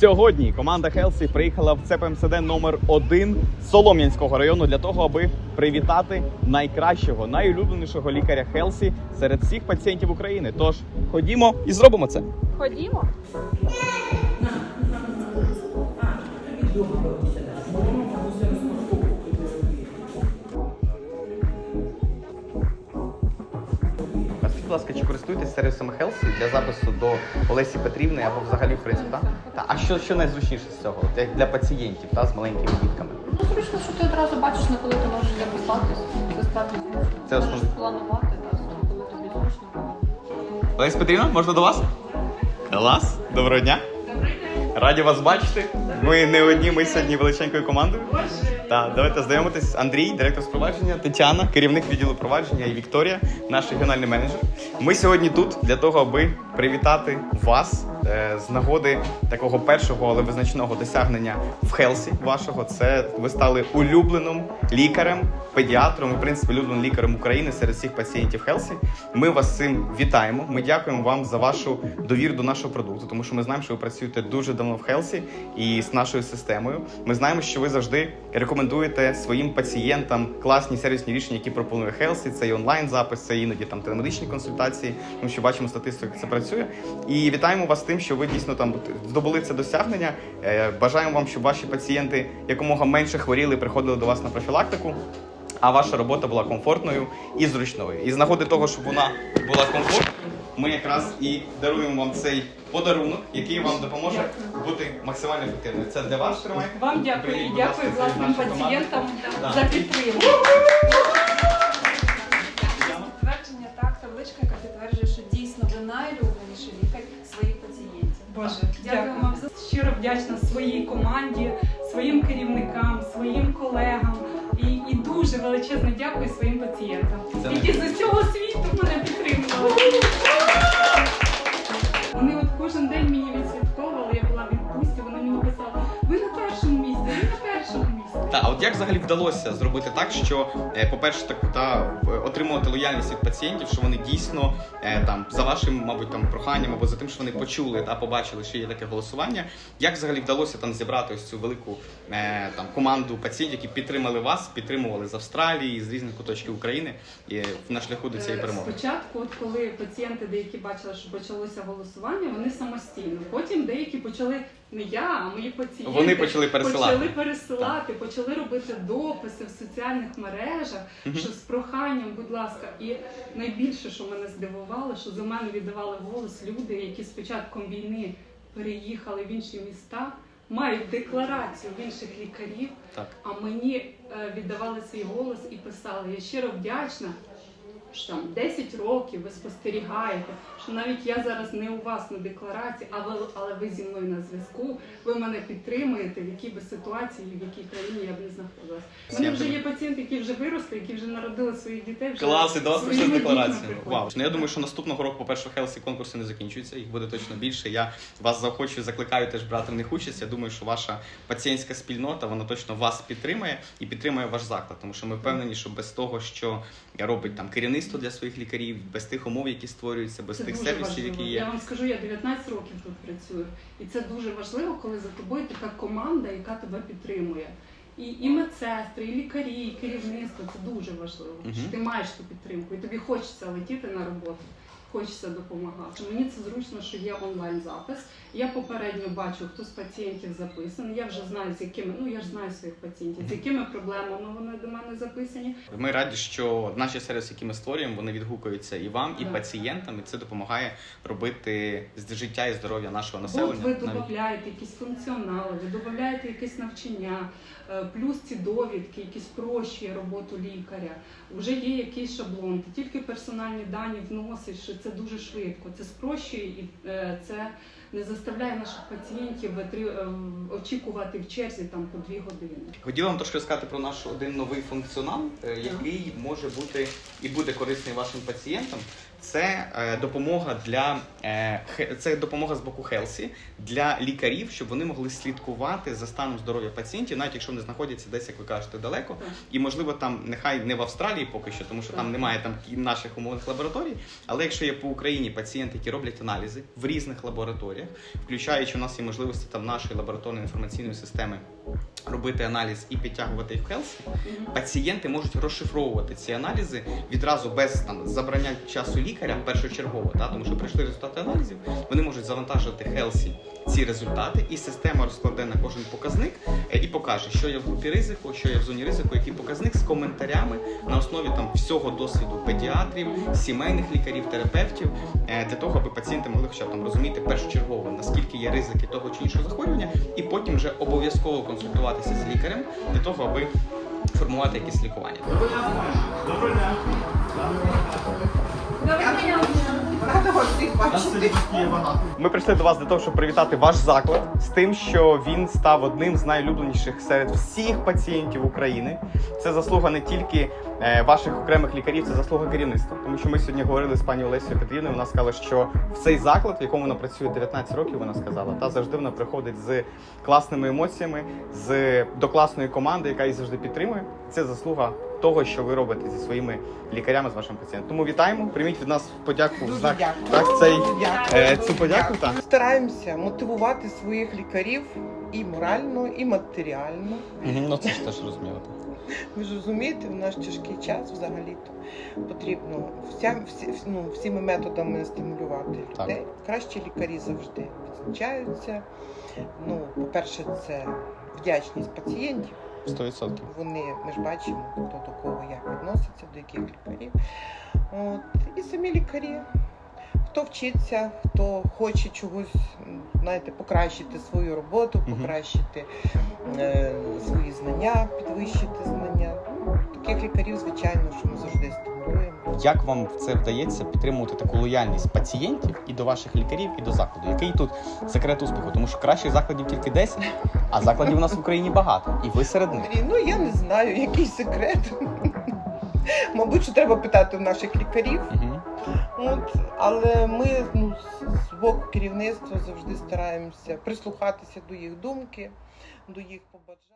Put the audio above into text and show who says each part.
Speaker 1: Сьогодні команда Хелсі приїхала в ЦПМСД номер 1 Солом'янського району для того, аби привітати найкращого, найулюбленішого лікаря Хелсі серед всіх пацієнтів України. Тож ходімо і зробимо це.
Speaker 2: Ходімо.
Speaker 1: А скажіть, будь ласка, чи користуєтесь сервісом Хелсі для запису до Олесі Петрівни або взагалі в принципі, так? Та, а що, що найзручніше з цього? От як для пацієнтів та, з маленькими дітками?
Speaker 2: Ну, зручно, що ти одразу бачиш, на коли ти можеш записатись. Це справді.
Speaker 1: Це
Speaker 2: Можеш
Speaker 1: основне.
Speaker 2: планувати, так, коли тобі зручно.
Speaker 1: Олеся Петрівна, можна до вас? Клас, доброго дня. Раді вас бачити. Ми не одні, ми сьогодні величенькою командою. Так, давайте знайомитись. Андрій, директор з провадження, Тетяна, керівник відділу провадження і Вікторія, наш регіональний менеджер. Ми сьогодні тут для того, аби привітати вас з нагоди такого першого, але визначного досягнення в Хелсі вашого. Це ви стали улюбленим лікарем, педіатром і в принципі улюбленим лікарем України серед всіх пацієнтів Хелсі. Ми вас цим вітаємо. Ми дякуємо вам за вашу довіру до нашого продукту, тому що ми знаємо, що ви працюєте дуже давно в Хелсі і з нашою системою. Ми знаємо, що ви завжди рекомендуєте своїм пацієнтам класні сервісні рішення, які пропонує Хелсі. Це і онлайн запис, це іноді там телемедичні консультації. Тому що бачимо статистику, як це працює. І вітаємо вас тим, що ви дійсно там здобули це досягнення. Е, Бажаємо вам, щоб ваші пацієнти якомога менше хворіли, приходили до вас на профілактику. А ваша робота була комфортною і зручною. І з нагоди того, щоб вона була комфортною, ми якраз і даруємо вам цей подарунок, який вам допоможе бути максимально ефективним. Це для вас тримай.
Speaker 3: Вам дякую і дякую власним пацієнтам
Speaker 1: Да.
Speaker 3: за підтримку.
Speaker 4: Підтвердження так, табличка, яка підтверджує, що
Speaker 3: Боже,
Speaker 4: Дякую вам
Speaker 3: вам щиро вдячна своїй команді, своїм керівникам, своїм колегам і, і дуже величезне дякую своїм пацієнтам, які з усього світу мене підтримували. Вони от кожен день мені відслідковували, я була в відпустці, вони мені писали, ви на першому місці, ви на першому місці.
Speaker 1: От як взагалі вдалося зробити так, що, е, по-перше, так та е, отримувати лояльність від пацієнтів, що вони дійсно е, там за вашим, мабуть, там проханням або за тим, що вони почули та побачили, що є таке голосування. Як взагалі вдалося там зібрати ось цю велику там команду пацієнтів, які підтримали вас, підтримували з Австралії, з різних куточків України і на шляху до цієї перемоги?
Speaker 3: Спочатку, коли пацієнти деякі бачили, що почалося голосування, вони самостійно. Потім деякі почали не я, а мої пацієнти
Speaker 1: Вони почали пересилати.
Speaker 3: почали пересилати, почали робити дописи в соціальних мережах, що з проханням, будь ласка, і найбільше, що мене здивувало, що за мене віддавали голос люди, які з початком війни переїхали в інші міста. Мають декларацію в інших лікарів,
Speaker 1: Так.
Speaker 3: а мені е, віддавали свій голос і писали: я щиро вдячна, що там 10 років ви спостерігаєте, що навіть я зараз не у вас на декларації, а ви, але ви зі мною на зв'язку, ви мене підтримуєте, в якій би ситуації, в якій країні я б не знаходилась. У мене вже є пацієнти, які вже виросли, які вже народили своїх дітей. Вже
Speaker 1: Клас, і до вас прийшли з Вау. Ну я думаю, що наступного року, по-перше, Хелсі конкурси не закінчуються, їх буде точно більше. Я вас заохочую, закликаю теж брати в них участь. Я думаю, що ваша пацієнтська спільнота вона точно вас підтримує і підтримує ваш заклад, тому що ми впевнені, що без того, що робить там керівництво для своїх лікарів, без тих умов, які створюються, без
Speaker 3: Це
Speaker 1: тих сервісів,
Speaker 3: важливо.
Speaker 1: які
Speaker 3: Я вам скажу, я 19 років тут працюю, і це дуже важливо, коли за тобою така команда, яка тебе підтримує. І, і медсестри, і лікарі, і керівництво це дуже важливо.
Speaker 1: Угу.
Speaker 3: Що ти маєш ту підтримку, і тобі хочеться летіти на роботу, хочеться допомагати. Мені це зручно, що є онлайн запис. Я попередньо бачу, хто з пацієнтів записаний. Я вже знаю, з якими ну я ж знаю своїх пацієнтів, з якими проблемами вони до мене записані.
Speaker 1: Ми раді, що наші сервіси, які ми створюємо, вони відгукуються і вам, і
Speaker 3: Так.
Speaker 1: пацієнтам, і це допомагає робити з- життя і здоров'я нашого
Speaker 3: От
Speaker 1: населення.
Speaker 3: ви додаєте якісь функціонали, ви додаєте якесь навчання, е, плюс ці довідки, які спрощує роботу лікаря. Вже є якийсь шаблон, ти тільки персональні дані вносиш, що це дуже швидко. Це спрощує і е, це не заставляє наших пацієнтів е, очікувати в черзі там по дві години.
Speaker 1: Хотів вам трошки сказати про наш один новий функціонал, е, який може бути і буде корисний вашим пацієнтам, це е, допомога для е, це допомога з боку Хелсі для лікарів, щоб вони могли слідкувати за станом здоров'я пацієнтів, навіть якщо вони знаходяться десь, як ви кажете, далеко. І можливо там нехай не в Австралії поки що, тому що там немає там наших умовних лабораторій. Але якщо є по Україні пацієнти, які роблять аналізи в різних лабораторіях, включаючи у нас є можливості там нашої лабораторної інформаційної системи робити аналіз і підтягувати їх в Хелсі, пацієнти можуть розшифровувати ці аналізи відразу без там забрання часу лікаря першочергово, та тому що прийшли результати аналізів, вони можуть завантажити Хелсі ці результати, і система розкладе на кожен показник е, і покаже, що є в групі ризику, що є в зоні ризику, який показник з коментарями на основі там всього досвіду педіатрів, сімейних лікарів, терапевтів, е, для того, аби пацієнти могли хоча б там розуміти першочергово, наскільки є ризики того чи іншого захворювання, і потім вже обов'язково консультуватися з лікарем для того, аби формувати якісь лікування.
Speaker 5: Всіх бачити.
Speaker 1: Ми прийшли до вас для того, щоб привітати ваш заклад з тим, що він став одним з найулюбленіших серед всіх пацієнтів України. Це заслуга не тільки е, ваших окремих лікарів, це заслуга керівництва. Тому що ми сьогодні говорили з пані Олесією Петрівною. Вона сказала, що в цей заклад, в якому вона працює 19 років, вона сказала, та завжди вона приходить з класними емоціями, з до класної команди, яка її завжди підтримує. Це заслуга того, що ви робите зі своїми лікарями, з вашим пацієнтом. Тому вітаємо, прийміть від нас подяку в
Speaker 5: Дуже
Speaker 1: знак
Speaker 5: дякую.
Speaker 1: так цей
Speaker 5: Дякую.
Speaker 1: е, цю подяку. Так.
Speaker 5: Стараємося мотивувати своїх лікарів і морально, і матеріально.
Speaker 1: Ну це ж теж розуміло.
Speaker 5: Ви ж розумієте, в наш тяжкий час взагалі-то потрібно вся, всі, ну, всіми методами стимулювати
Speaker 1: Так.
Speaker 5: людей. Кращі лікарі завжди відзначаються. Ну, по-перше, це вдячність пацієнтів.
Speaker 1: 100%.
Speaker 5: Вони ми ж бачимо, хто до кого як відноситься, до яких лікарів. От. І самі лікарі. Хто вчиться, хто хоче чогось, знаєте, покращити свою роботу, покращити е, свої знання, підвищити знання. Таких лікарів, звичайно, що ми завжди стимулюємо.
Speaker 1: Як вам це вдається підтримувати таку лояльність пацієнтів і до ваших лікарів, і до закладу? Який тут секрет успіху? Тому що кращих закладів тільки 10, а закладів у нас в Україні багато, і ви серед них.
Speaker 5: Андрій, ну я не знаю, який секрет. Мабуть, що треба питати у наших лікарів.
Speaker 1: Угу.
Speaker 5: От, але ми ну, з- з боку керівництва завжди стараємося прислухатися до їх думки, до їх побажань.